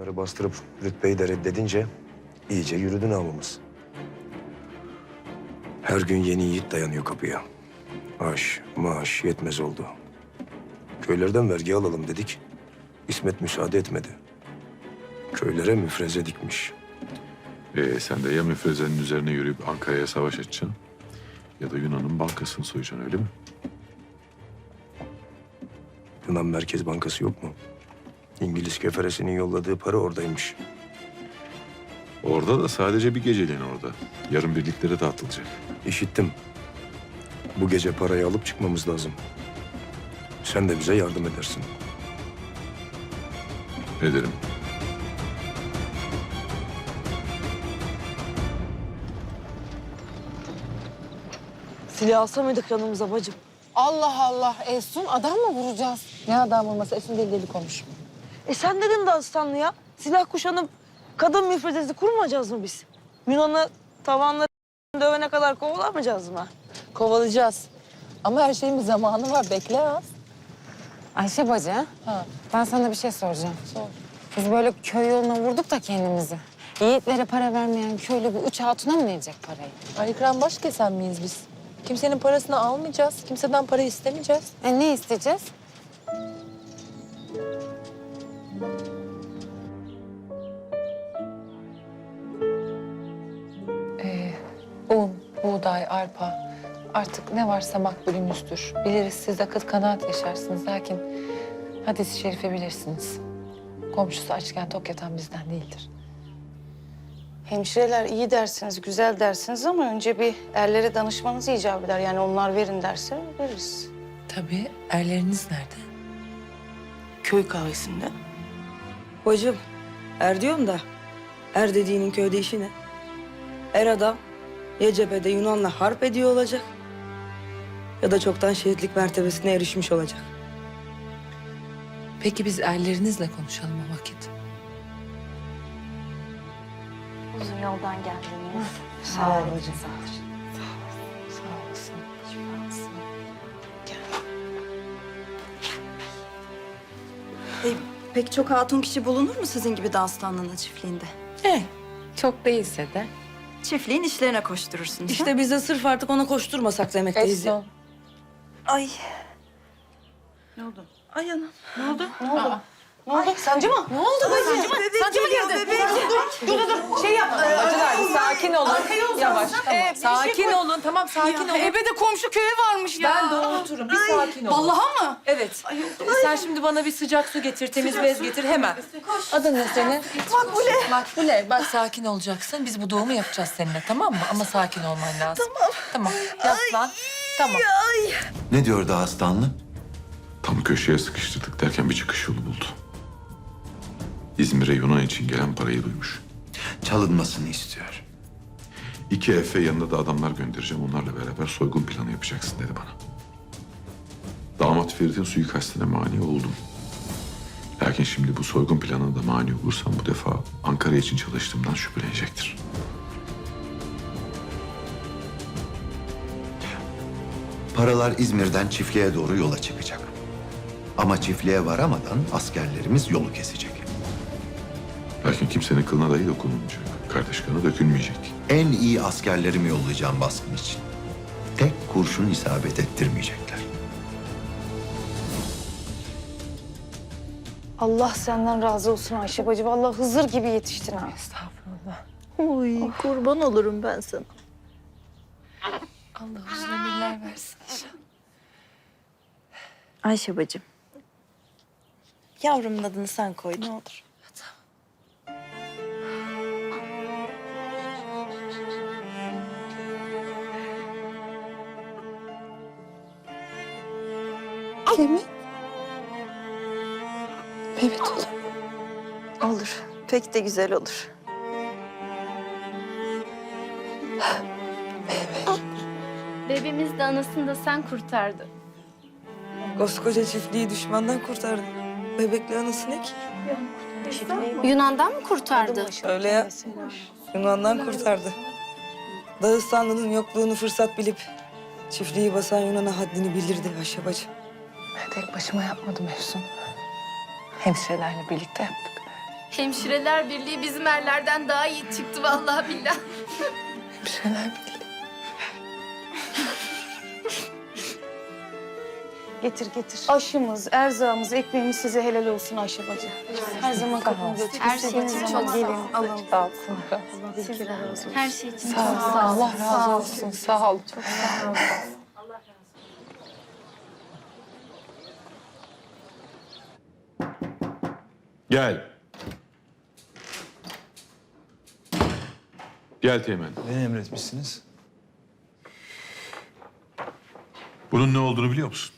Bunları bastırıp rütbeyi de reddedince iyice yürüdü namımız. Her gün yeni yiğit dayanıyor kapıya. Aş, maaş yetmez oldu. Köylerden vergi alalım dedik. İsmet müsaade etmedi. Köylere müfreze dikmiş. Ee, sen de ya müfrezenin üzerine yürüyüp Ankara'ya savaş açacaksın ya da Yunan'ın bankasını soyacaksın öyle mi? Yunan Merkez Bankası yok mu? İngiliz keferesinin yolladığı para oradaymış. Orada da sadece bir geceliğin orada. Yarın birliklere dağıtılacak. İşittim. Bu gece parayı alıp çıkmamız lazım. Sen de bize yardım edersin. Ederim. Silah alsa mıydık yanımıza bacım? Allah Allah Efsun adam mı vuracağız? Ne adam olmasa Efsun deli deli konuş. E sen dedin Dağıstanlı ya. Silah kuşanıp kadın müfredesi kurmayacağız mı biz? Yunan'ı tavanları dövene kadar kovalamayacağız mı? Kovalayacağız. Ama her şeyin bir zamanı var. Bekle az. Ayşe bacı, Ha. ben sana bir şey soracağım. Sor. Biz böyle köy yoluna vurduk da kendimizi. Yiğitlere para vermeyen köylü bu üç hatuna mı verecek parayı? Ali Kıran baş kesen miyiz biz? Kimsenin parasını almayacağız. Kimseden para istemeyeceğiz. E ne isteyeceğiz? Buğday, arpa. Artık ne varsa makbulümüzdür. Biliriz siz akıl kanaat yaşarsınız. Lakin hadis-i şerifi bilirsiniz. Komşusu açken tok yatan bizden değildir. Hemşireler iyi dersiniz, güzel dersiniz ama önce bir erlere danışmanız icap eder. Yani onlar verin derse veririz. Tabii. Erleriniz nerede? Köy kahvesinde. Bacım, er diyorum da er dediğinin köyde işi ne? Er adam ya cephede Yunan'la harp ediyor olacak ya da çoktan şehitlik mertebesine erişmiş olacak. Peki biz erlerinizle konuşalım o vakit. Uzun yoldan geldiniz. Sağ ol bacım. Sağ olasın. şifasın. Pek çok hatun kişi bulunur mu sizin gibi Dağıstanlı'nın çiftliğinde? Eh, çok değilse de. Çiftliğin işlerine koşturursunuz. İşte biz de sırf artık ona koşturmasak demekteyiz. ya. Efsun. Ay. Ne oldu? Ay anam. Ne oldu? Sancı mı? Ne oldu bacı? Sancı mı girdi? Şey yap. Bacılar bir sakin olun. Yavaş. Tamam. sakin olun. Tamam sakin olun. Ebe de komşu köye varmış ya. Ben doğurturum. Bir sakin olun. Vallahi mı? Evet. Sen şimdi bana bir sıcak su getir, temiz bez getir hemen. Adın ne senin? Makbule. Makbule. Bak sakin olacaksın. Biz bu doğumu yapacağız seninle tamam mı? Ama sakin olman lazım. Tamam. Tamam. Yaslan. Tamam. Ne diyor Dağıstanlı? Tam köşeye sıkıştırdık derken bir çıkış yolu buldu. İzmir'e Yunan için gelen parayı duymuş. Çalınmasını istiyor. İki Efe yanında da adamlar göndereceğim. Onlarla beraber soygun planı yapacaksın dedi bana. Damat Ferit'in suikastine mani oldum. Lakin şimdi bu soygun planına da mani olursam bu defa Ankara için çalıştığımdan şüphelenecektir. Paralar İzmir'den çiftliğe doğru yola çıkacak. Ama çiftliğe varamadan askerlerimiz yolu kesecek. Lakin kimsenin kılına dahi dokunulmayacak. Kardeş kanı dökülmeyecek. En iyi askerlerimi yollayacağım baskın için. Tek kurşun isabet ettirmeyecekler. Allah senden razı olsun Ayşe bacı. Vallahi Hızır gibi yetiştin ha. Estağfurullah. Uy kurban olurum ben sana. Allah uzun ömürler versin. Ayşe bacım. Yavrumun adını sen koy ne olur. Kimi? Evet olur. Olur. Pek de güzel olur. Bebemiz de anasını da sen kurtardın. Koskoca çiftliği düşmandan kurtardın. Bebekli anası ne ki? Yunan'dan mı kurtardı? Öyle ya. Yunan'dan kurtardı. Dağıstanlı'nın yokluğunu fırsat bilip çiftliği basan Yunan'a haddini bildirdi Ayşe bacı. Tek başıma yapmadım Efsun. Hemşirelerle birlikte yaptık. Hemşireler Birliği bizim erlerden daha iyi çıktı vallahi billah. Getir getir. Aşımız, erzağımız, ekmeğimiz size helal olsun Ayşe bacı. Her zaman kapımız açık. Her şey için çok gelin, alın. Sağ ol. Allah razı olsun. Her şey için Sağ ol. çok Sağ ol. Allah razı olsun. Sağ ol. Çok sağ ol. Gel. Gel Teğmen. Beni emretmişsiniz. Bunun ne olduğunu biliyor musun?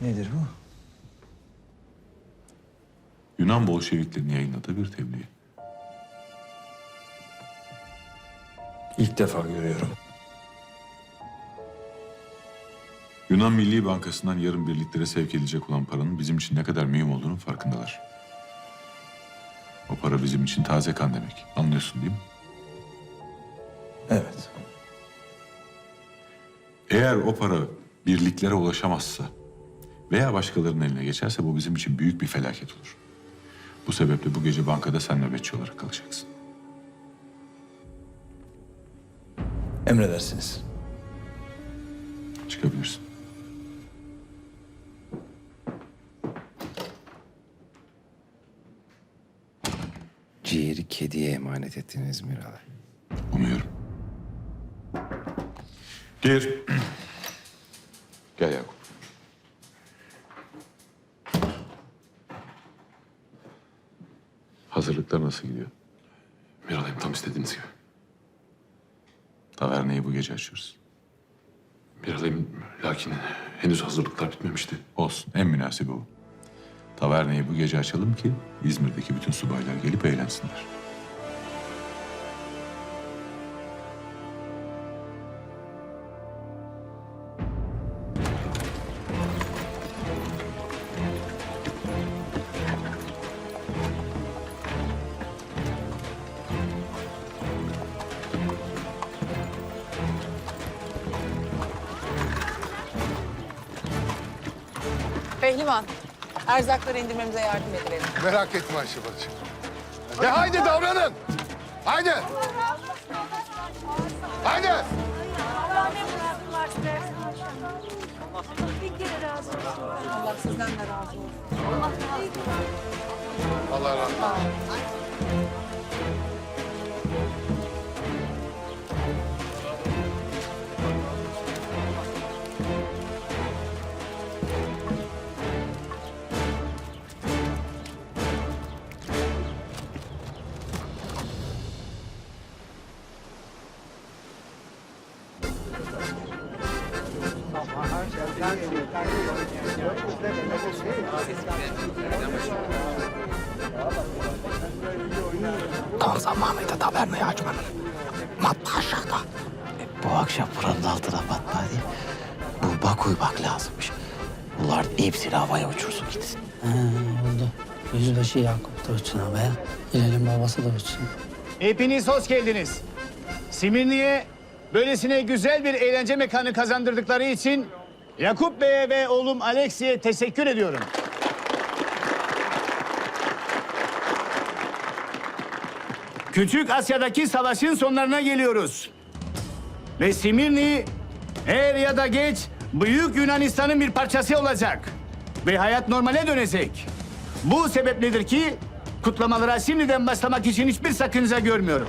Nedir bu? Yunan Bolşeviklerin yayınladığı bir tebliğ. İlk defa görüyorum. Yunan Milli Bankası'ndan yarın birliklere sevk edilecek olan paranın bizim için ne kadar mühim olduğunun farkındalar. O para bizim için taze kan demek. Anlıyorsun değil mi? Evet. Eğer o para birliklere ulaşamazsa veya başkalarının eline geçerse bu bizim için büyük bir felaket olur. Bu sebeple bu gece bankada sen nöbetçi olarak kalacaksın. Emredersiniz. Çıkabilirsin. Ciğeri kediye emanet ettiniz Miralay. Umuyorum. Gir. Gel Yakup. Hazırlıklar nasıl gidiyor? Miralay'ım tam istediğiniz gibi. Taverneyi bu gece açıyoruz. Miralay'ım lakin henüz hazırlıklar bitmemişti. Olsun. En münasibi bu. Taverneyi bu gece açalım ki İzmir'deki bütün subaylar gelip eğlensinler. Pehlivan, erzakları indirmemize yardım edelim. Merak etme Ayşe bacı. De haydi davranın. Haydi. Haydi. Allah sizden de razı olsun. Allah razı olsun. Tam zamanıydı tavernayı açmanın. Matbaa aşağıda. bu akşam buranın altına matbaa değil. Bu bak lazımmış. Bunlar hepsini havaya uçursun gitsin. Ha, oldu. Yüzbaşı Yakup da uçsun havaya. Hilal'in babası da uçsun. Hepiniz hoş geldiniz. Simirni'ye böylesine güzel bir eğlence mekanı kazandırdıkları için Yakup Bey'e ve oğlum Alexi'ye teşekkür ediyorum. Küçük Asya'daki savaşın sonlarına geliyoruz. Ve Simirni er ya da geç Büyük Yunanistan'ın bir parçası olacak. Ve hayat normale dönecek. Bu sebepledir ki kutlamalara şimdiden başlamak için hiçbir sakınca görmüyorum.